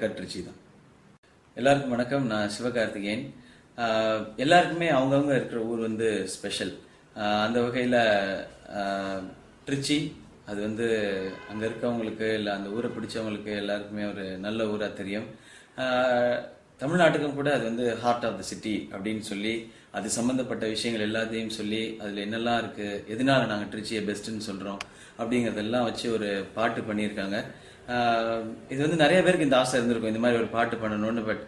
டக்கர் திருச்சி தான் எல்லாருக்கும் வணக்கம் நான் சிவகார்த்திகேயன். எல்லாருக்குமே அவங்கவுங்க இருக்கிற ஊர் வந்து ஸ்பெஷல். அந்த வகையில் திருச்சி அது வந்து அங்கே இருக்கவங்களுக்கு இல்லை அந்த ஊரை பிடிச்சவங்களுக்கு எல்லாருக்குமே ஒரு நல்ல ஊராக தெரியும். தமிழ்நாட்டுக்கும் கூட அது வந்து ஹார்ட் ஆஃப் த சிட்டி அப்படின்னு சொல்லி அது சம்மந்தப்பட்ட விஷயங்கள் எல்லாத்தையும் சொல்லி அதில் என்னெல்லாம் இருக்குது எதனால நாங்கள் திருச்சியை பெஸ்ட்டுன்னு சொல்கிறோம் அப்படிங்கிறதெல்லாம் வச்சு ஒரு பாட்டு பண்ணியிருக்காங்க. இது வந்து நிறைய பேருக்கு இந்த ஆசை இருந்திருக்கும் இந்த மாதிரி ஒரு பாட்டு பண்ணணும்னு பட்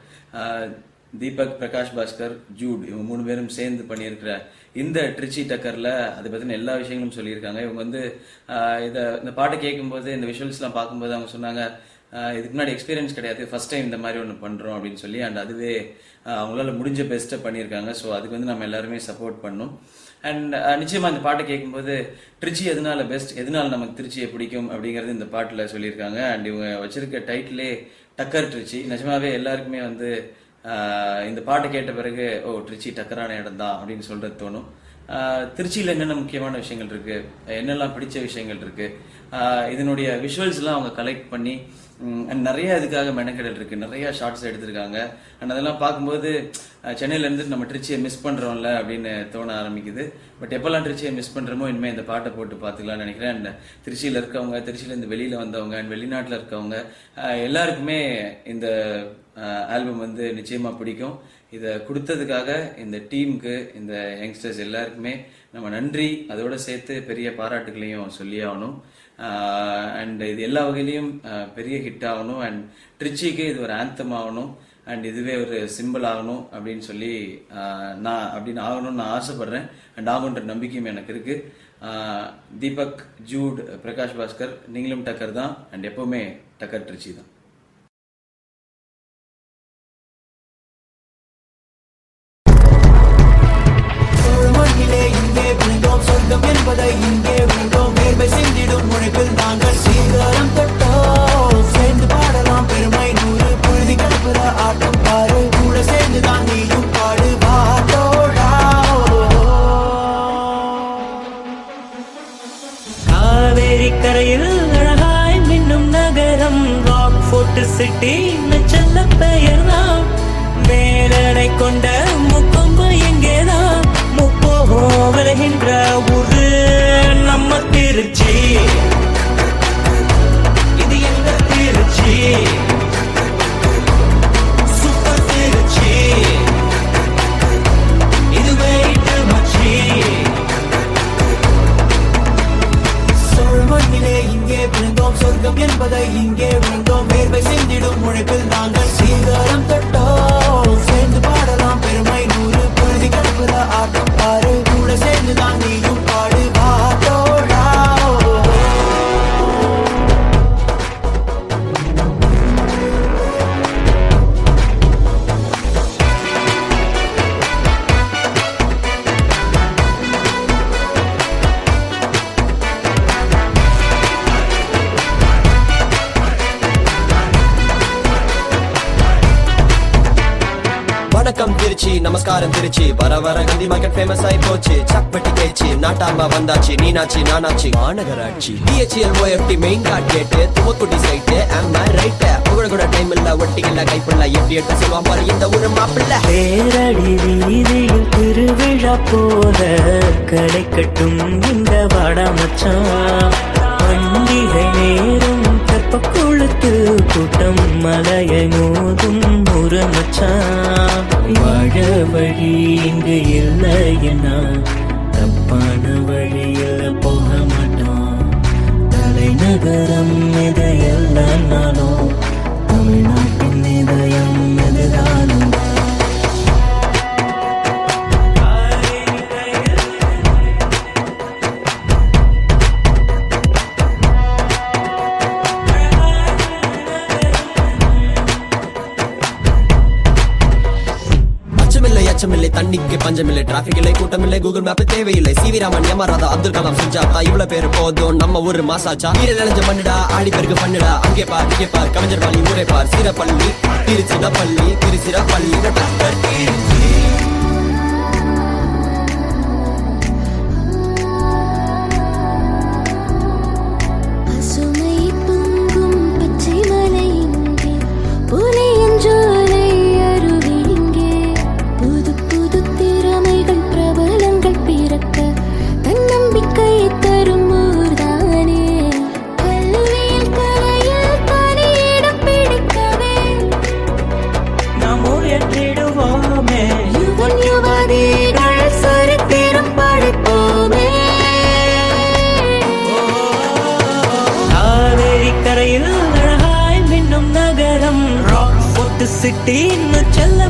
தீபக் பிரகாஷ் பாஸ்கர் ஜூட் இவங்க மூணு பேரும் சேர்ந்து பண்ணியிருக்கிற இந்த ட்ரிச்சி டக்கரில் அதை பற்றின எல்லா விஷயங்களும் சொல்லியிருக்காங்க. இவங்க வந்து இதை இந்த பாட்டை கேட்கும்போது இந்த விஷுவல்ஸ்லாம் பார்க்கும்போது அவங்க சொன்னாங்க இதுக்கு முன்னாடி எக்ஸ்பீரியன்ஸ் கிடையாது ஃபர்ஸ்ட் டைம் இந்த மாதிரி ஒன்று பண்ணுறோம் அப்படின்னு சொல்லி அண்ட் அதுவே அவங்களால முடிஞ்ச பெஸ்ட்டை பண்ணியிருக்காங்க. ஸோ அதுக்கு வந்து நம்ம எல்லாருமே சப்போர்ட் பண்ணோம். அண்ட் uh, நிச்சயமா இந்த பாட்டை கேட்கும்போது திருச்சி எதனால பெஸ்ட் எதனால நமக்கு திருச்சியை பிடிக்கும்? அப்படிங்கறது இந்த பாட்டுல சொல்லியிருக்காங்க. அண்ட் இவங்க வச்சிருக்க டைட்டிலே டக்கர் திருச்சி நிஜமாவே எல்லாருக்குமே வந்து இந்த பாட்டை கேட்ட பிறகு ஓ திருச்சி டக்கரான இடம் தான் அப்படின்னு சொல்றது தோணும். திருச்சியில் என்னென்ன முக்கியமான விஷயங்கள் இருக்கு? என்னெல்லாம் பிடிச்ச விஷயங்கள் இருக்கு? இதனுடைய விஷுவல்ஸ் எல்லாம் அவங்க கலெக்ட் பண்ணி நிறைய இதுக்காக மெனக்கெடல் இருக்கு. நிறைய ஷார்ட்ஸ் எடுத்திருக்காங்க. அண்ட் அதெல்லாம் பார்க்கும்போது சென்னையிலேருந்து சென்னையில இருந்து நம்ம திருச்சியை மிஸ் பண்றோம்ல அப்படின்னு தோண ஆரம்பிக்குது. பட் எப்பெல்லாம் திருச்சியை மிஸ் பண்றோமோ இனிமேல் இந்த பாட்டை போட்டு பார்த்துக்கலாம்னு நினைக்கிறேன். அண்ட் திருச்சியில இருக்கவங்க திருச்சியில இருந்து வெளியில வந்தவங்க அண்ட் வெளிநாட்டில் இருக்கவங்க எல்லாருக்குமே இந்த ஆல்பம் வந்து நிச்சயமா பிடிக்கும். இதை கொடுத்ததுக்காக இந்த டீமுக்கு இந்த யங்ஸ்டர்ஸ் எல்லாருக்குமே நம்ம நன்றி. அதோட சேர்த்து பெரிய பாராட்டுகளையும் சொல்லி ஆகணும். அண்ட் இது எல்லா வகையிலையும் பெரிய ஹிட் ஆகணும். அண்ட் ட்ரிச்சிக்கு இது ஒரு ஆந்தம் ஆகணும். அண்ட் இதுவே ஒரு சிம்பிள் ஆகணும் அப்படின்னு சொல்லி நான் அப்படின்னு ஆகணும்னு நான் ஆசைப்படுறேன். அண்ட் ஆகுன்ற நம்பிக்கையும் எனக்கு இருக்கு. தீபக் ஜூட் பிரகாஷ் பாஸ்கர் நீங்களும் டக்கர் தான். அண்ட் எப்பவுமே டக்கர் ட்ரிச்சி தான். కాబట్టి வணக்கம் திருச்சி நமஸ்காரம் திருச்சி. வர வர கந்தி மார்க்கெட் ஃபேமஸ் ஆயி போச்சு. சக்பட்டி கேச்சு நாட்டாமா வந்தாச்சு நீனாச்சி நானாச்சி. மாநகராட்சி. டிஹெச்எல் ஓஎஃப்டி மெயின் கார்ட் கேட்டு துவக்குடி சைட்டு ஆமா ரைட் புகழ கூட டைம் இல்ல ஒட்டிக்கல கைப்பிள்ள எப்படி எடுத்து சொல்லுவான் பாரு இந்த ஊரு மாப்பிள்ள. பேரடி வீதியில் திருவிழா போல கடை கட்டும் இந்த வாடா மச்சான். பண்டிகை நேரம் தெப்ப கொழுத்து கூட்டம் மலையை மோதும் ஒரு மச்சான். வாழ வழி இங்கு இல்லைன்னா தப்பான வழியில் போக மாட்டோம். தலைநகரம் எதை? தண்ணிக்கு பஞ்சமில்லை டிராபிக் இல்லை கூட்டம் இல்லை கூகுள் மேப் தேவையில்லை சிவி ராமன் யமராதா அப்துல் கலாம் சுஜாதா இவ்வளவு பேர் போதும். நம்ம ஊரு மாசாச்சா? நீர நினைஞ்ச மண்ணுடா ஆடி பெருக்கு பண்ணுடா. அங்கே பார் இங்கே பார் கவிஞர் பள்ளி ஊரே பார். சிறப்பள்ளி திருச்சிரப்பள்ளி திருச்சிரப்பள்ளி ಬಿಟ್ಟಿ ಇನ್ನು ಚೆಲ್ಲ